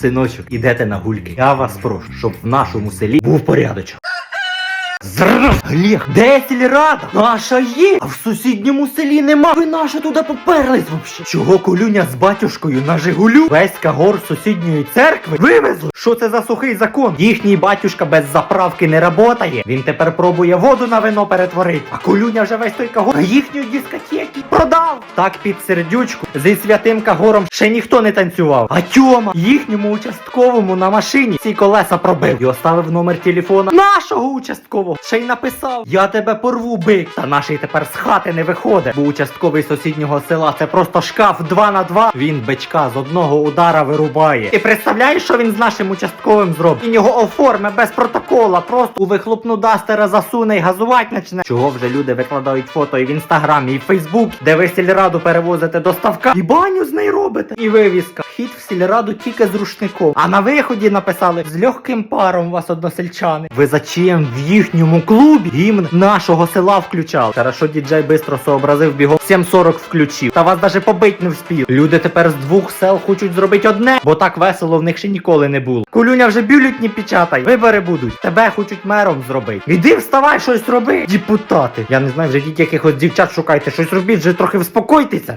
Синочок, ідете на гульки. Я вас прошу, щоб в нашому селі був порядочок. Зрав! гліх! де сільрада? Наша є, а в сусідньому селі нема. Ви наша туди поперлись вообще? Чого колюня з батюшкою на Жигулю? Весь кагор сусідньої церкви вивезли? Що це за сухий закон? Їхній батюшка без заправки не работає. Він тепер пробує воду на вино перетворити. А колюня вже весь той кагор їхньої дискотеки продав. Так під сердючку зі святим кагором ще ніхто не танцював. А Тьома їхньому участковому на машині ці колеса пробив і оставив номер телефона нашого участкового. Ще й написав: Я тебе порву, бик. Та наший тепер з хати не виходить, бо участковий сусіднього села це просто шкаф 2 на 2 Він бичка з одного удара вирубає. Ти представляєш, що він з нашим участковим зробить? Він його оформить без протокола, просто у вихлопну дастера засуне і газувати почне. Чого вже люди викладають фото і в інстаграмі, і в Фейсбук, де ви сільраду перевозите до ставка, і баню з неї робите. І вивіска. Вхід в сільраду тільки з рушником. А на виході написали з легким паром вас односельчани. Ви зачем в їхньому клубі гімн нашого села включали? Хорошо, діджей бистро сообразив бігом 7.40 включив. Та вас даже побить не вспів. Люди тепер з двох сел хочуть зробити одне, бо так весело в них ще ніколи не було. Кулюня вже бюлетні печатай. Вибори будуть. Тебе хочуть мером зробити. Іди вставай, щось роби. Депутати. Я не знаю, вже якихось дівчат шукайте, щось робіть, вже трохи вспокойтеся.